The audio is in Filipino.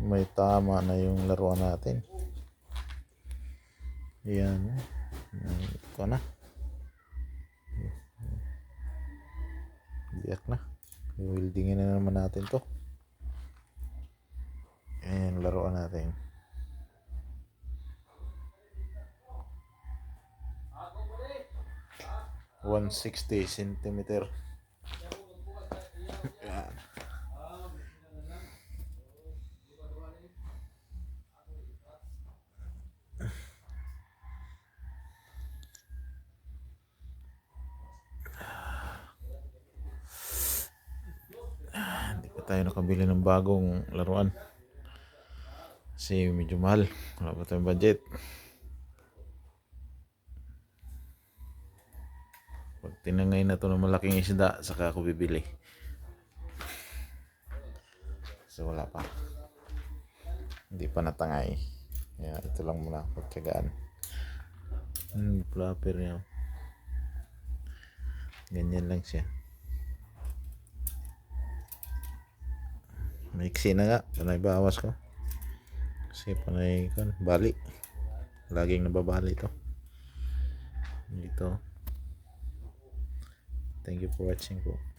may tama na yung laruan natin. Yan. Ito na. Biyak na. Wieldingin na naman natin to. Ayan, laruan natin. One sixty centimeter. Yan. Pa tayo nakabili ng bagong laruan. Kasi medyo mahal. Wala pa tayong budget. Pag tinangay na to ng malaking isda, saka ako bibili. So wala pa. Hindi pa natangay. Kaya ito lang muna pagtyagaan. Hmm, flapper niya. Ganyan lang siya. Maiksi na nga. Panay bawas ko. Kasi panay kan, bali. Laging nababali ito. Dito. Thank you for watching po.